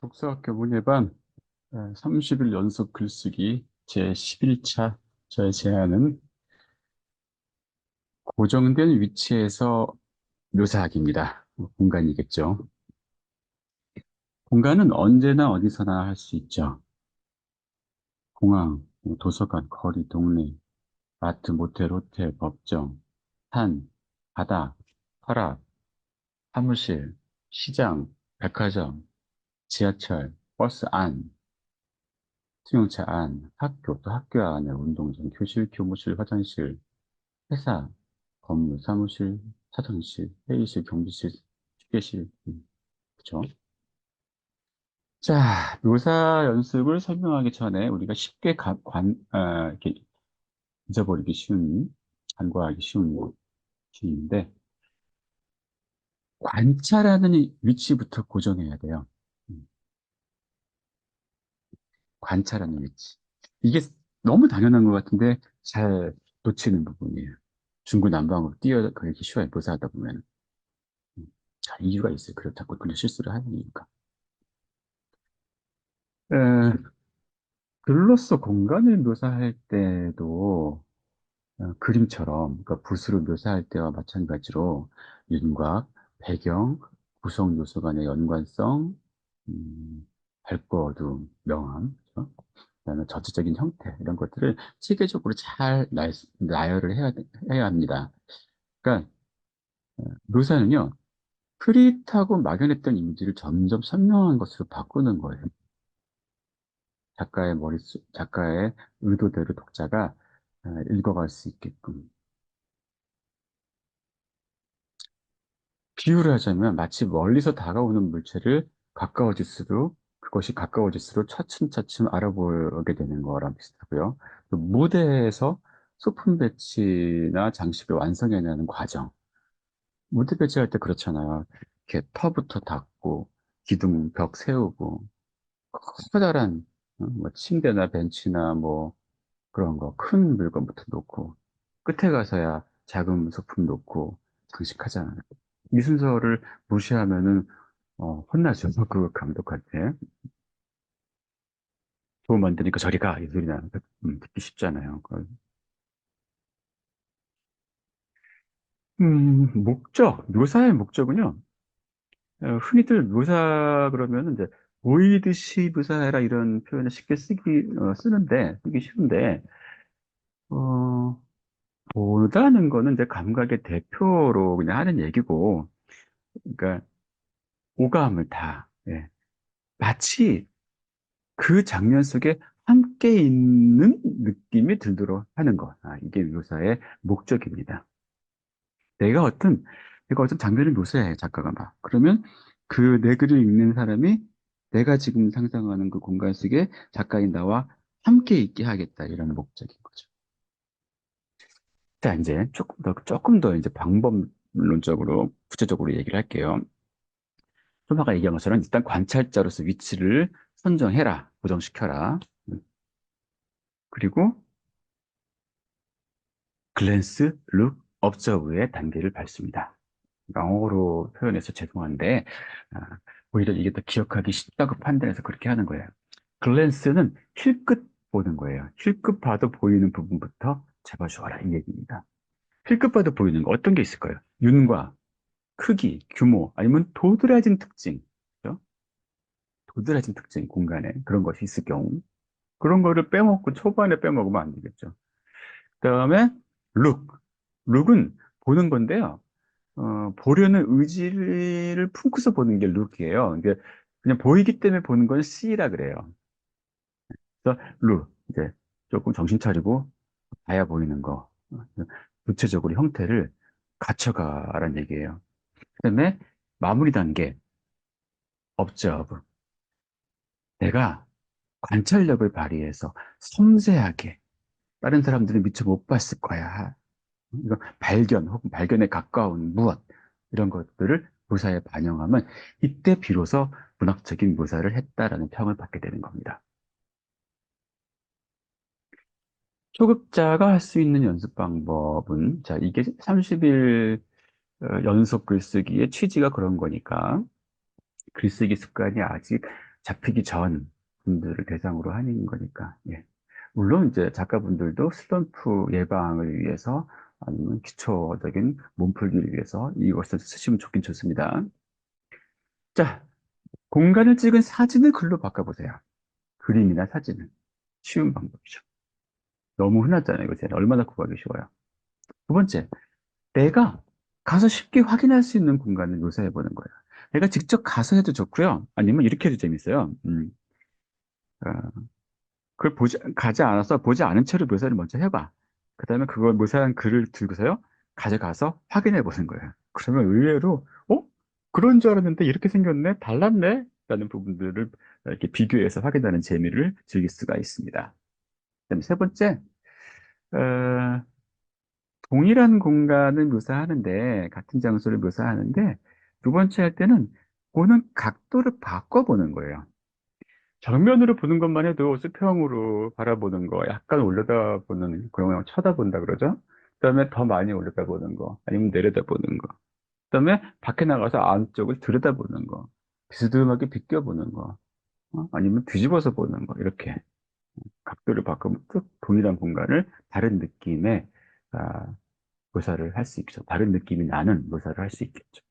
독서학교 문예반 30일 연속 글쓰기 제11차 저의 제안은 고정된 위치에서 묘사하기입니다. 공간이겠죠. 공간은 언제나 어디서나 할 수 있죠. 공항, 뭐 도서관, 거리, 동네, 마트, 모텔, 호텔, 법정, 산, 바다, 허락, 사무실, 시장, 백화점, 지하철, 버스 안, 승용차 안, 학교, 또 학교 안에 운동장, 교실, 교무실, 화장실, 회사, 건물, 사무실, 사장실, 회의실, 경비실, 휴게실, 음, 그죠? 자, 묘사 연습을 설명하기 전에 우리가 쉽게 가- 관, 아, 이렇게 잊어버리기 쉬운, 간과하기 쉬운 시인데, 관찰하는 이 위치부터 고정해야 돼요. 음, 관찰하는 위치. 이게 너무 당연한 것 같은데 잘 놓치는 부분이에요. 중구난방으로 뛰어가기 쉬워요. 묘사하다 보면. 음, 자, 이유가 있어요. 그렇다고 그냥 실수를 하는 이유가. 에, 글로써 공간을 묘사할 때도 어, 그림처럼, 그러니까 붓으로 묘사할 때와 마찬가지로 윤곽, 배경, 구성 요소 간의 연관성, 음, 밝고 어두움, 명암, 그죠? 그다음에 전체적인 형태 이런 것들을 체계적으로 잘 나, 나열을 해야 해야 합니다. 그러니까 어, 묘사는요 흐릿하고 막연했던 이미지를 점점 선명한 것으로 바꾸는 거예요. 작가의 머릿속, 작가의 의도대로 독자가 어, 읽어갈 수 있게끔. 비유를 하자면 마치 멀리서 다가오는 물체를 가까워질수록 그것이 가까워질수록 차츰차츰 알아보게 되는 거랑 비슷하고요. 또 무대에서 소품 배치나 장식을 완성해내는 과정. 무대 배치할 때 그렇잖아요. 이렇게 터부터 닫고 기둥 벽 세우고 커다란 어, 뭐 침대나 벤치나 뭐 그런 거 큰 물건부터 놓고 끝에 가서야 작은 소품 놓고 장식하잖아요. 이 순서를 무시하면은 어, 혼나죠. 그 감독한테. 돈 만드니까 저리 가. 이 소리 거 음, 듣기 쉽잖아요. 그, 음, 목적, 묘사의 목적은요. 어, 흔히들 묘사 그러면 이제 보이듯이 묘사해라 이런 표현을 쉽게 쓰기 어, 쓰는데 쓰기 쉬운데 어, 보다는 거는 이제 감각의 대표로 그냥 하는 얘기고 그러니까 오감을 다 예. 마치 그 장면 속에 함께 있는 느낌이 들도록 하는 것. 아, 이게 묘사의 목적입니다. 내가 어떤, 내가 어떤 장면을 묘사해, 작가가 막. 그러면 그 내 글을 읽는 사람이 내가 지금 상상하는 그 공간 속에 작가인 나와 함께 있게 하겠다. 이라는 목적인 거죠. 자, 이제 조금 더, 조금 더 이제 방법론적으로, 구체적으로 얘기를 할게요. 좀 아까 얘기한 것처럼 일단 관찰자로서 위치를 선정해라, 고정시켜라. 음. 그리고 글랜스, 룩, observe의 단계를 밟습니다. 영어로 표현해서 죄송한데 아, 오히려 이게 더 기억하기 쉽다고 판단해서 그렇게 하는 거예요. 글랜스는 힐끗 보는 거예요. 힐끗 봐도 보이는 부분부터 잡아주어라 이 얘기입니다. 힐끗 봐도 보이는 거 어떤 게 있을까요? 윤곽, 크기, 규모, 아니면 도드라진 특징, 그죠? 도드라진 특징, 공간에 그런 것이 있을 경우 그런 거를 빼먹고 초반에 빼먹으면 안 되겠죠. 그 다음에 룩, 룩은 보는 건데요. 어, 보려는 의지를 품고서 보는 게 룩이에요. 이게 그냥 보이기 때문에 보는 건 C라 그래요. 그래서 룩, 이제 조금 정신 차리고 봐야 보이는 거. 어, 구체적으로 형태를 갖춰가라는 얘기예요. 그 다음에 마무리 단계, observe. 내가 관찰력을 발휘해서 섬세하게 다른 사람들은 미처 못 봤을 거야. 이거 발견 혹은 발견에 가까운 무엇 이런 것들을 묘사에 반영하면 이때 비로소 문학적인 묘사를 했다라는 평을 받게 되는 겁니다. 초급자가 할 수 있는 연습 방법은 자 이게 30일 어, 연속 글쓰기의 취지가 그런 거니까 글쓰기 습관이 아직 잡히기 전 분들을 대상으로 하는 거니까. 예. 물론 이제 작가분들도 슬럼프 예방을 위해서 아니면 기초적인 몸풀기를 위해서 이것을 쓰시면 좋긴 좋습니다. 자, 공간을 찍은 사진을 글로 바꿔보세요. 그림이나 사진을. 쉬운 방법이죠. 너무 흔하잖아요. 이거 제가 얼마나 구하기 쉬워요. 두 번째, 내가 가서 쉽게 확인할 수 있는 공간을 묘사해 보는 거예요. 내가 직접 가서 해도 좋고요. 아니면 이렇게 해도 재밌어요. 음. 어, 그걸 보지, 가지 않아서 보지 않은 채로 묘사를 먼저 해봐. 그 다음에 그걸 묘사한 글을 들고서요. 가져가서 확인해 보는 거예요. 그러면 의외로, 어? 그런 줄 알았는데 이렇게 생겼네? 달랐네? 라는 부분들을 이렇게 비교해서 확인하는 재미를 즐길 수가 있습니다. 그 다음에 세 번째, 어, 동일한 공간을 묘사하는데, 같은 장소를 묘사하는데, 두 번째 할 때는 보는 각도를 바꿔보는 거예요. 정면으로 보는 것만 해도 수평으로 바라보는 거, 약간 올려다보는, 그런 쳐다본다 그러죠? 그 다음에 더 많이 올려다보는 거, 아니면 내려다보는 거. 그 다음에 밖에 나가서 안쪽을 들여다보는 거, 비스듬하게 비껴보는 거, 어? 아니면 뒤집어서 보는 거, 이렇게. 각도를 바꾸면 또 동일한 공간을 다른 느낌의 아, 묘사를 할 수 있죠. 다른 느낌이 나는 묘사를 할 수 있겠죠.